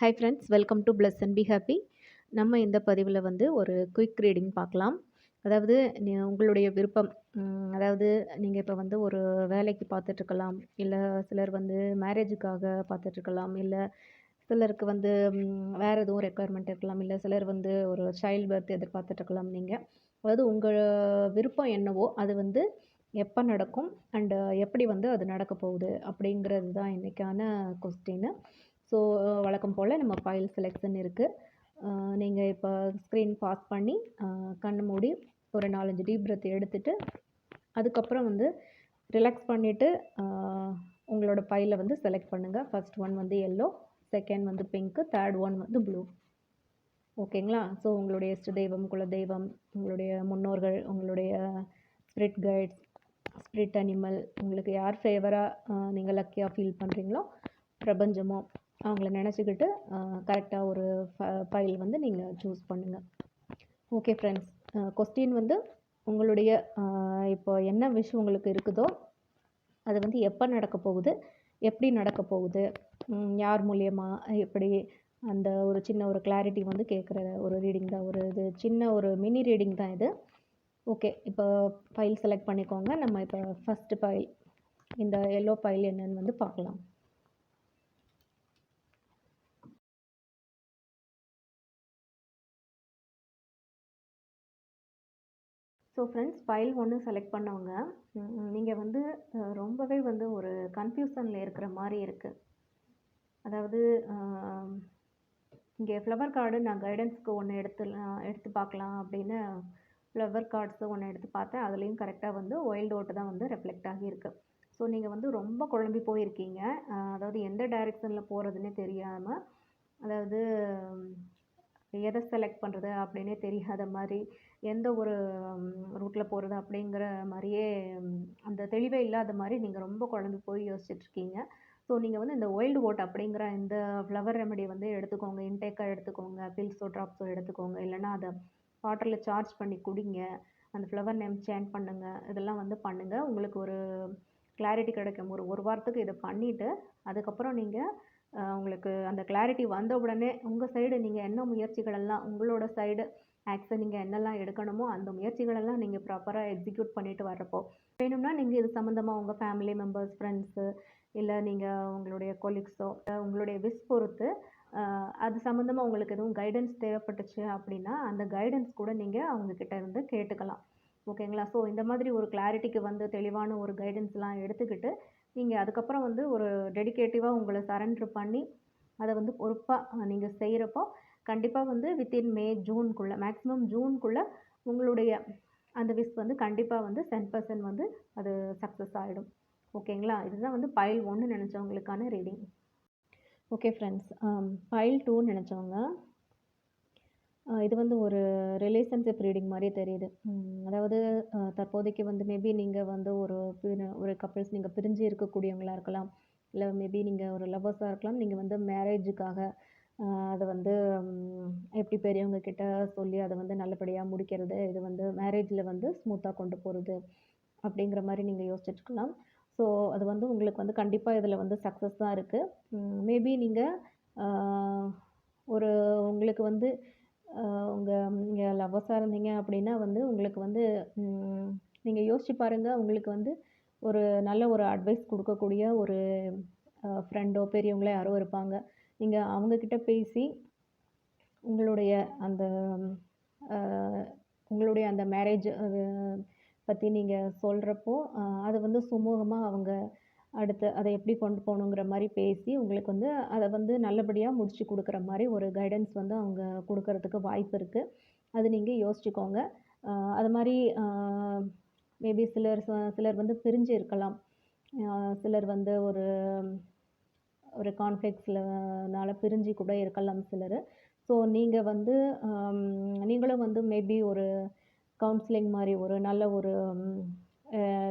Hi friends welcome to plus and B happy நம்ம இந்த பதிவில் வந்து ஒரு குயிக் ரீடிங் பார்க்கலாம். அதாவது நீ- உங்களுடைய விருப்பம் அதாவது நீங்கள் இப்போ வந்து ஒரு வேலைக்கு பார்த்துட்ருக்கலாம் இல்லை சிலர் வந்து மேரேஜுக்காக பார்த்துட்ருக்கலாம் இல்லை சிலருக்கு வந்து வேறு எதுவும் ரெக்குயர்மெண்ட் இருக்கலாம் இல்லை சிலர் வந்து ஒரு சைல்டு பர்த் எதிர்பார்த்துட்ருக்கலாம் நீங்கள் அதாவது உங்கள் விருப்பம் என்னவோ அது வந்து எப்போ நடக்கும் அண்டு எப்படி வந்து அது நடக்க போகுது அப்படிங்கிறது தான் இன்றைக்கான கொஸ்டின்னு ஸோ வழக்கம் போல் நம்ம ஃபைல் செலெக்ஷன் இருக்குது நீங்கள் இப்போ ஸ்க்ரீன் பாஸ் பண்ணி கண் மூடி ஒரு நாலஞ்சு டீப் breath எடுத்துட்டு அதுக்கப்புறம் வந்து ரிலாக்ஸ் பண்ணிவிட்டு உங்களோட ஃபைலை வந்து செலக்ட் பண்ணுங்கள் ஃபர்ஸ்ட் ஒன் வந்து எல்லோ செகண்ட் வந்து பிங்க்கு தேர்ட் ஒன் வந்து ப்ளூ ஓகேங்களா ஸோ உங்களுடைய இஷ்ட தெய்வம் குலதெய்வம் உங்களுடைய முன்னோர்கள் உங்களுடைய ஸ்பிரிட் கைட்ஸ் ஸ்பிரிட் அனிமல் உங்களுக்கு யார் ஃபேவராக நீங்கள் லக்கியாக ஃபீல் பண்ணுறீங்களோ பிரபஞ்சமோ அவங்கள நினச்சிக்கிட்டு கரெக்டாக ஒரு ஃபைல் வந்து நீங்கள் சூஸ் பண்ணுங்கள் ஓகே ஃப்ரெண்ட்ஸ் கொஸ்டின் வந்து உங்களுடைய இப்போ என்ன விஷ் உங்களுக்கு இருக்குதோ அது வந்து எப்போ நடக்க போகுது எப்படி நடக்க போகுது யார் மூலியமாக எப்படி அந்த ஒரு சின்ன ஒரு கிளாரிட்டி வந்து கேட்குற ஒரு ரீடிங் தான் ஒரு இது சின்ன ஒரு மினி ரீடிங் தான் இது. ஓகே இப்போ ஃபைல் செலக்ட் பண்ணிக்கோங்க. நம்ம இப்போ ஃபஸ்ட்டு ஃபைல் இந்த எல்லோ ஃபைல் என்னன்னு வந்து பார்க்கலாம். ஸோ ஃப்ரெண்ட்ஸ் ஃபைல் ஒன்று செலக்ட் பண்ணவங்க நீங்கள் வந்து ரொம்பவே வந்து ஒரு கன்ஃபியூசனில் இருக்கிற மாதிரி இருக்குது அதாவது இங்கே ஃப்ளவர் கார்டு நான் கைடன்ஸ்க்கு ஒன்று எடுத்து எடுத்து பார்க்கலாம் அப்படின்னு ஃப்ளவர் கார்ட்ஸு ஒன்று எடுத்து பார்த்தேன். அதுலேயும் கரெக்டாக வந்து ஒயில்டு ஓட்டு தான் வந்து ரெஃப்ளெக்ட் ஆகியிருக்கு. ஸோ நீங்கள் வந்து ரொம்ப குழம்பி போயிருக்கீங்க. அதாவது எந்த டைரெக்ஷனில் போகிறதுனே தெரியாமல் அதாவது எதை செலக்ட் பண்ணுறது அப்படின்னே தெரியாத மாதிரி எந்த ஒரு ரூட்டில் போகிறது அப்படிங்கிற மாதிரியே அந்த தெளிவே இல்லாத மாதிரி நீங்கள் ரொம்ப குழம்பி போய் யோசிச்சிட்ருக்கீங்க ஸோ நீங்கள் வந்து இந்த ஒயில்டு ஓட் அப்படிங்கிற இந்த ஃப்ளவர் ரெமடியை வந்து எடுத்துக்கோங்க. இன்டேக்காக எடுத்துக்கோங்க. பில்ஸோ ட்ராப்ஸோ எடுத்துக்கோங்க. இல்லைன்னா அதை வாட்டரில் சார்ஜ் பண்ணி குடிங்க. அந்த ஃப்ளவர் நேம் சேஞ்ச் பண்ணுங்கள் இதெல்லாம் வந்து பண்ணுங்கள் உங்களுக்கு ஒரு கிளாரிட்டி கிடைக்கும். ஒரு ஒரு வாரத்துக்கு இதை பண்ணிவிட்டு அதுக்கப்புறம் நீங்கள் உங்களுக்கு அந்த கிளாரிட்டி வந்த உடனே உங்கள் சைடு நீங்கள் என்ன முயற்சிகள் எல்லாம் உங்களோட சைடு ஆக்ஷன் நீங்கள் என்னெல்லாம் எடுக்கணுமோ அந்த முயற்சிகளெல்லாம் நீங்கள் ப்ராப்பராக எக்ஸிக்யூட் பண்ணிட்டு வர்றப்போ வேணும்னா நீங்கள் இது சம்மந்தமாக உங்கள் ஃபேமிலி மெம்பர்ஸ் ஃப்ரெண்ட்ஸு இல்லை நீங்கள் உங்களுடைய கொலீக்ஸோ உங்களுடைய விஸ் பொறுத்து அது சம்மந்தமாக உங்களுக்கு எதுவும் கைடன்ஸ் தேவைப்பட்டுச்சு அப்படின்னா அந்த கைடன்ஸ் கூட நீங்கள் அவங்கக்கிட்ட இருந்து கேட்டுக்கலாம். ஓகேங்களா ஸோ இந்த மாதிரி ஒரு கிளாரிட்டிக்கு வந்து தெளிவான ஒரு கைடன்ஸ்லாம் எடுத்துக்கிட்டு நீங்கள் அதுக்கப்புறம் வந்து ஒரு டெடிக்கேட்டிவாக உங்களை சரண்டர் பண்ணி அதை வந்து பொறுப்பாக நீங்கள் செய்கிறப்போ கண்டிப்பாக வந்து வித்தின் மே ஜூன்குள்ளே மேக்ஸிமம் ஜூன்குள்ளே உங்களுடைய அந்த விஷ் வந்து கண்டிப்பாக வந்து டென் பர்சன்ட் வந்து அது சக்ஸஸ் ஆகிடும் ஓகேங்களா இதுதான் வந்து பைல் ஒன்று நினச்சவங்களுக்கான reading okay friends file um, டூன்னு நினச்சவங்க இது வந்து ஒரு ரிலேஷன்ஷிப் ரீடிங் மாதிரி தெரியுது. அதாவது தற்போதைக்கு வந்து மேபி நீங்கள் வந்து ஒரு ஒரு கப்பிள்ஸ் நீங்கள் பிரிஞ்சு இருக்கக்கூடியவங்களாக இருக்கலாம். இல்லை மேபி நீங்கள் ஒரு லவ்வர்ஸாக இருக்கலாம். நீங்கள் வந்து மேரேஜுக்காக அதை வந்து எப்படி பெரியவங்கக்கிட்ட சொல்லி அதை வந்து நல்லபடியாக முடிக்கிறது இது வந்து மேரேஜில் வந்து ஸ்மூத்தாக கொண்டு போகிறது அப்படிங்கிற மாதிரி நீங்கள் யோசிச்சுட்டுருக்கலாம் ஸோ அது வந்து உங்களுக்கு வந்து கண்டிப்பாக இதில் வந்து சக்ஸஸ் தான் இருக்குது மேபி நீங்கள் ஒரு உங்களுக்கு வந்து உங்கள் நீங்கள் லவ்வர்ஸாக இருந்தீங்க அப்படின்னா வந்து உங்களுக்கு வந்து நீங்கள் யோசிச்சு பாருங்கள் உங்களுக்கு வந்து ஒரு நல்ல ஒரு அட்வைஸ் கொடுக்கக்கூடிய ஒரு ஃப்ரெண்டோ பெரியவங்களோ யாரோ இருப்பாங்க. நீங்கள் அவங்கக்கிட்ட பேசி உங்களுடைய அந்த உங்களுடைய அந்த மேரேஜ் பற்றி நீங்கள் சொல்கிறப்போ அதை வந்து சுமூகமாக அவங்க அடுத்து அதை எப்படி கொண்டு போகணுங்கிற மாதிரி பேசி உங்களுக்கு வந்து அதை வந்து நல்லபடியாக முடித்து கொடுக்குற மாதிரி ஒரு கைடன்ஸ் வந்து அவங்க கொடுக்கறதுக்கு வாய்ப்பு இருக்குது அது நீங்கள் யோசிச்சுக்கோங்க. அது மாதிரி மேபி சிலர் ச- சிலர் வந்து பிரிஞ்சு இருக்கலாம். சிலர் வந்து ஒரு ஒரு கான்ஃப்ளிக்ஸ்லனால பிரிஞ்சு கூட இருக்கலாம் சிலர். ஸோ நீங்கள் வந்து நீங்களும் வந்து மேபி ஒரு கவுன்சிலிங் மாதிரி ஒரு நல்ல ஒரு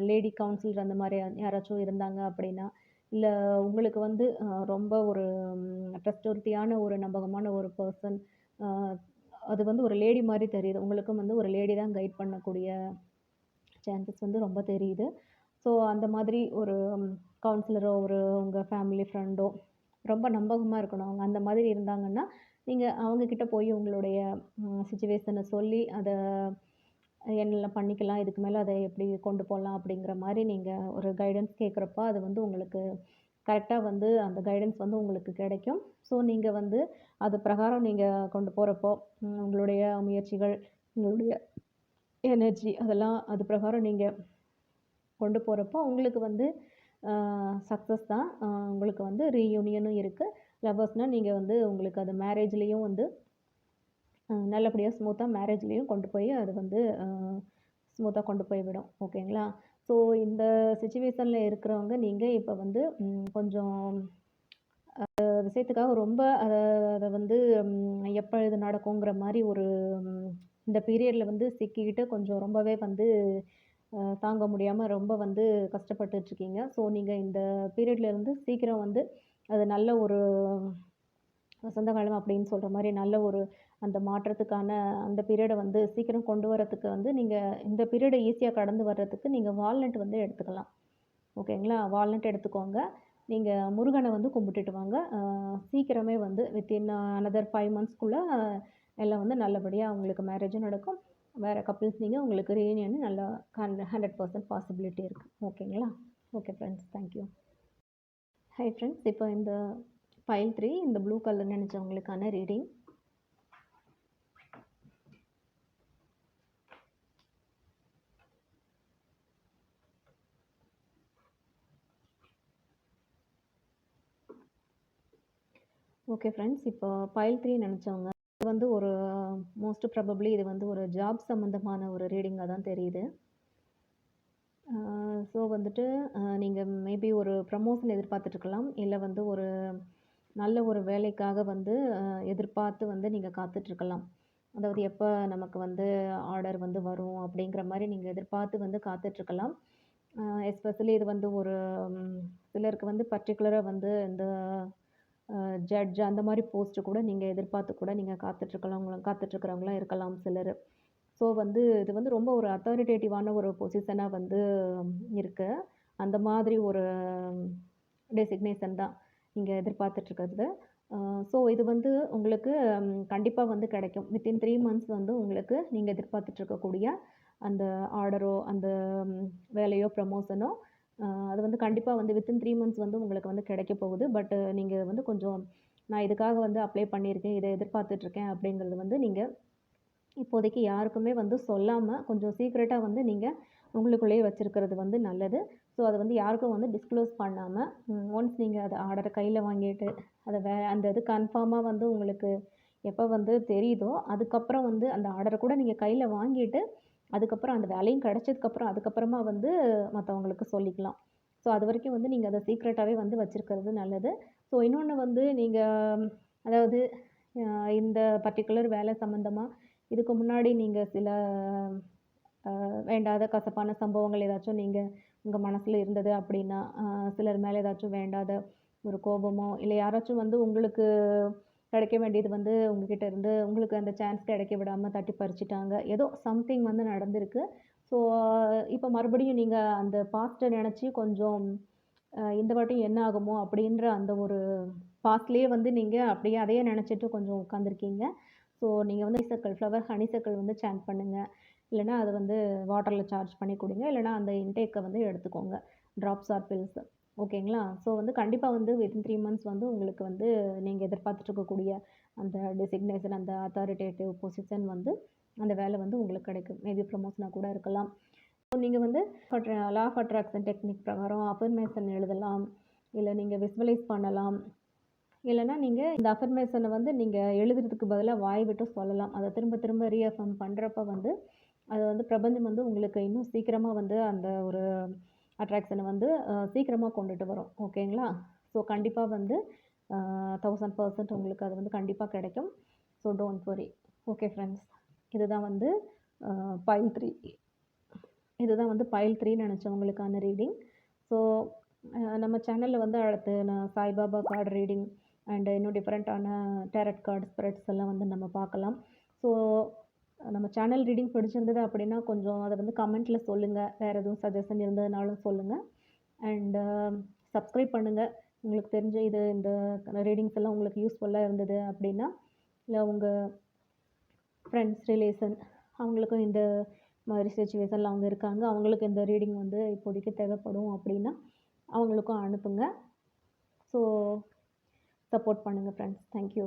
லேடி கவுன்சிலர் அந்த மாதிரி யாராச்சும் இருந்தாங்க அப்படின்னா இல்லை உங்களுக்கு வந்து ரொம்ப ஒரு ட்ரஸ்ட்வர்த்தியான ஒரு நம்பகமான ஒரு பர்சன் அது வந்து ஒரு லேடி மாதிரி தெரியுது. உங்களுக்கும் வந்து ஒரு லேடி தான் கைட் பண்ணக்கூடிய சான்சஸ் வந்து ரொம்ப தெரியுது. ஸோ அந்த மாதிரி ஒரு கவுன்சிலரோ ஒரு உங்கள் ஃபேமிலி ஃப்ரெண்டோ ரொம்ப நம்பகமாக இருக்கணும். அவங்க அந்த மாதிரி இருந்தாங்கன்னா நீங்கள் அவங்கக்கிட்ட போய் உங்களுடைய சுச்சுவேஷனை சொல்லி அதை என்னெல்லாம் பண்ணிக்கலாம் இதுக்கு மேலே அதை எப்படி கொண்டு போகலாம் அப்படிங்கிற மாதிரி நீங்கள் ஒரு கைடன்ஸ் கேட்குறப்ப அது வந்து உங்களுக்கு கரெக்டாக வந்து அந்த கைடன்ஸ் வந்து உங்களுக்கு கிடைக்கும். ஸோ நீங்கள் வந்து அது பிரகாரம் நீங்கள் கொண்டு போகிறப்போ உங்களுடைய முயற்சிகள் உங்களுடைய எனர்ஜி அதெல்லாம் அது பிரகாரம் நீங்கள் கொண்டு போகிறப்போ உங்களுக்கு வந்து சக்ஸஸ் தான். உங்களுக்கு வந்து ரீயூனியனும் இருக்குது லவ்வர்ஸ்னால் நீங்கள் வந்து உங்களுக்கு அது மேரேஜ்லேயும் வந்து நல்லபடியாக ஸ்மூத்தாக மேரேஜ்லேயும் கொண்டு போய் அது வந்து ஸ்மூத்தாக கொண்டு போய் விடும். ஓகேங்களா? ஸோ இந்த சுச்சுவேஷனில் இருக்கிறவங்க நீங்கள் இப்போ வந்து கொஞ்சம் விஷயத்துக்காக ரொம்ப அதை அதை வந்து எப்போ இது நடக்குங்கிற மாதிரி ஒரு இந்த பீரியடில் வந்து சிக்கிக்கிட்டு கொஞ்சம் ரொம்பவே வந்து தாங்க முடியாமல் ரொம்ப வந்து கஷ்டப்பட்டுட்ருக்கீங்க. ஸோ நீங்கள் இந்த பீரியட்லேருந்து சீக்கிரம் வந்து அது நல்ல ஒரு வசந்த காலம் அப்படின்னு சொல்கிற மாதிரி நல்ல ஒரு அந்த மாற்றத்துக்கான அந்த பீரியடை வந்து சீக்கிரம் கொண்டு வரத்துக்கு வந்து நீங்கள் இந்த பீரியடை ஈஸியாக கடந்து வர்றதுக்கு நீங்கள் வால்நட் வந்து எடுத்துக்கலாம். ஓகேங்களா? வால்நட் எடுத்துக்கோங்க. நீங்கள் முருகனை வந்து கும்பிட்டுட்டு வாங்க. சீக்கிரமே வந்து வித்தின் அனதர் ஃபைவ் மந்த்ஸ்க்குள்ளே எல்லாம் வந்து நல்லபடியாக உங்களுக்கு மேரேஜும் நடக்கும். வேறு கப்புள்ஸ் நீங்கள் உங்களுக்கு ரீயூனியன் நல்லா ஹண்ட்ரட் பர்சன்ட் பாசிபிலிட்டி இருக்குது ஓகேங்களா okay friends thank you hi friends இப்போ இந்த ஃபைல் த்ரீ இந்த ப்ளூ கலர் நினச்சவங்களுக்கான ரீடிங் ஓகே ஃப்ரெண்ட்ஸ் இப்போ ஃபைல் த்ரீ நினச்சவங்க வந்து ஒரு மோஸ்ட் ப்ராபப்ளி இது வந்து ஒரு ஜாப் சம்மந்தமான ஒரு ரீடிங்காக தான் தெரியுது. ஸோ வந்துட்டு நீங்கள் மேபி ஒரு ப்ரமோஷன் எதிர்பார்த்துட்ருக்கலாம் இல்லை வந்து ஒரு நல்ல ஒரு வேலைக்காக வந்து எதிர்பார்த்து வந்து நீங்கள் காத்துட்ருக்கலாம் அதாவது எப்போ நமக்கு வந்து ஆர்டர் வந்து வரும் அப்படிங்கிற மாதிரி நீங்கள் எதிர்பார்த்து வந்து காத்துட்ருக்கலாம் எஸ்பெஷலி இது வந்து ஒரு சிலருக்கு வந்து பர்டிகுலராக வந்து இந்த ஜட்ஜ் அந்த மாதிரி போஸ்ட்டு கூட நீங்கள் எதிர்பார்த்து கூட நீங்கள் காத்துட்ருக்கலாம் காத்துட்ருக்கிறவங்களாம் இருக்கலாம் சிலர். ஸோ வந்து இது வந்து ரொம்ப ஒரு அத்தாரிட்டேட்டிவான ஒரு பொசிஷனாக வந்து இருக்குது அந்த மாதிரி ஒரு டெசிக்னேஷன் தான் நீங்கள் எதிர்பார்த்துட்ருக்கிறது. ஸோ இது வந்து உங்களுக்கு கண்டிப்பாக வந்து கிடைக்கும். வித்தின் த்ரீ மந்த்ஸ் வந்து உங்களுக்கு நீங்கள் எதிர்பார்த்துட்ருக்கக்கூடிய அந்த ஆர்டரோ அந்த வேலையோ ப்ரமோஷனோ அது வந்து கண்டிப்பாக வந்து வித்தின் த்ரீ மந்த்ஸ் வந்து உங்களுக்கு வந்து கிடைக்க போகுது. பட் நீங்கள் வந்து கொஞ்சம் நான் இதுக்காக வந்து அப்ளை பண்ணியிருக்கேன் இதை எதிர்பார்த்துட்ருக்கேன் அப்படிங்கிறது வந்து நீங்கள் இப்போதைக்கு யாருக்குமே வந்து சொல்லாமல் கொஞ்சம் சீக்ரெட்டாக வந்து நீங்கள் உங்களுக்குள்ளேயே வச்சுருக்கிறது வந்து நல்லது. ஸோ அதை வந்து யாருக்கும் வந்து டிஸ்க்ளோஸ் பண்ணாமல் ஒன்ஸ் நீங்கள் அதை ஆர்டரை கையில் வாங்கிட்டு அதை வே அந்த இது கன்ஃபார்மாக வந்து உங்களுக்கு எப்போ வந்து தெரியுதோ அதுக்கப்புறம் வந்து அந்த ஆர்டரை கூட நீங்கள் கையில் வாங்கிட்டு அதுக்கப்புறம் அந்த வேலையும் கிடச்சதுக்கப்புறம் அதுக்கப்புறமா வந்து மற்றவங்களுக்கு சொல்லிக்கலாம். ஸோ அது வரைக்கும் வந்து நீங்கள் அதை சீக்ரெட்டாகவே வந்து வச்சுருக்கிறது நல்லது. ஸோ இன்னொன்று வந்து நீங்கள் அதாவது இந்த பர்டிகுலர் வேலை சம்மந்தமாக இதுக்கு முன்னாடி நீங்கள் சில வேண்டாத கசப்பான சம்பவங்கள் ஏதாச்சும் நீங்கள் உங்கள் மனசில் இருந்தது அப்படின்னா சிலர் மேலே ஏதாச்சும் வேண்டாத ஒரு கோபமோ இல்லை யாராச்சும் வந்து உங்களுக்கு கிடைக்க வேண்டியது வந்து உங்ககிட்ட இருந்து உங்களுக்கு அந்த சான்ஸ் கிடைக்க விடாமல் தட்டி பறிச்சிட்டாங்க. ஏதோ சம்திங் வந்து நடந்திருக்கு. ஸோ இப்போ மறுபடியும் நீங்கள் அந்த பாஸ்ட்டை நினச்சி கொஞ்சம் இந்த வாட்டியும் என்ன ஆகுமோ அப்படின்ற அந்த ஒரு பாஸ்ட்லேயே வந்து நீங்கள் அப்படியே அதையே நினச்சிட்டு கொஞ்சம் உட்காந்துருக்கீங்க ஸோ நீங்கள் வந்து சர்க்கிள் ஃப்ளவர் ஹனி சக்கல் வந்து சேன் பண்ணுங்கள் இல்லைனா அதை வந்து வாட்டரில் சார்ஜ் பண்ணி கொடுங்க. இல்லைனா அந்த இன்டேக்கை வந்து எடுத்துக்கோங்க. ட்ராப்ஸ் ஆர் பில்ஸ் ஓகேங்களா? ஸோ வந்து கண்டிப்பாக வந்து வித்தின் த்ரீ மந்த்ஸ் வந்து உங்களுக்கு வந்து நீங்கள் எதிர்பார்த்துட்ருக்கக்கூடிய அந்த டெசிக்னேஷன் அந்த அத்தாரிட்டேட்டிவ் பொசிஷன் வந்து அந்த வேலை வந்து உங்களுக்கு கிடைக்கும். மேபி ப்ரமோஷனாக கூட இருக்கலாம். ஸோ நீங்கள் வந்து லா ஆஃப் அட்ராக்ஷன் டெக்னிக் பிரகாரம் அஃபர்மேஷன் எழுதலாம். இல்லை நீங்கள் விஸ்வலைஸ் பண்ணலாம். இல்லைனா நீங்கள் இந்த அஃபர்மேஷனை வந்து நீங்கள் எழுதுறதுக்கு பதிலாக வாய் விட்டு சொல்லலாம். அதை திரும்ப திரும்ப ரீஅஃபர்ம் பண்ணுறப்ப வந்து அது வந்து பிரபஞ்சம் வந்து உங்களுக்கு இன்னும் சீக்கிரமாக வந்து அந்த ஒரு அட்ராக்ஷனை வந்து சீக்கிரமாக கொண்டுட்டு வரும். ஓகேங்களா ஸோ கண்டிப்பாக வந்து தௌசண்ட் பர்சன்ட் உங்களுக்கு அது வந்து கண்டிப்பாக கிடைக்கும். So don't worry okay friends இதுதான் வந்து பைல் த்ரீ இதுதான் வந்து பைல் த்ரீ நினச்சவங்களுக்கான ரீடிங் ஸோ நம்ம சேனலில் வந்து அடுத்து நான் சாய்பாபா கார்டு ரீடிங் அண்டு இன்னும் டிஃப்ரெண்ட்டான டேரட் கார்டு ஸ்ப்ரெட்ஸ் எல்லாம் வந்து நம்ம பார்க்கலாம். ஸோ நம்ம சேனல் ரீடிங் பிடிச்சிருந்தது அப்படின்னா கொஞ்சம் அதை வந்து கமெண்ட்டில் சொல்லுங்கள் வேறு எதுவும் சஜஷன் இருந்ததுனாலும் சொல்லுங்கள் அண்டு சப்ஸ்கிரைப் uh, பண்ணுங்கள் உங்களுக்கு தெரிஞ்ச இது இந்த ரீடிங்ஸ் எல்லாம் உங்களுக்கு யூஸ்ஃபுல்லாக இருந்தது அப்படின்னா இல்லை உங்கள் ஃப்ரெண்ட்ஸ் ரிலேஷன் அவங்களுக்கும் இந்த மாதிரி சுச்சுவேஷனில் அவங்க இருக்காங்க அவங்களுக்கு இந்த ரீடிங் வந்து இப்போதைக்கு தேவைப்படும் அப்படின்னா அவங்களுக்கும் அனுப்புங்க. ஸோ சப்போர்ட் பண்ணுங்கள் ஃப்ரெண்ட்ஸ் தேங்க்யூ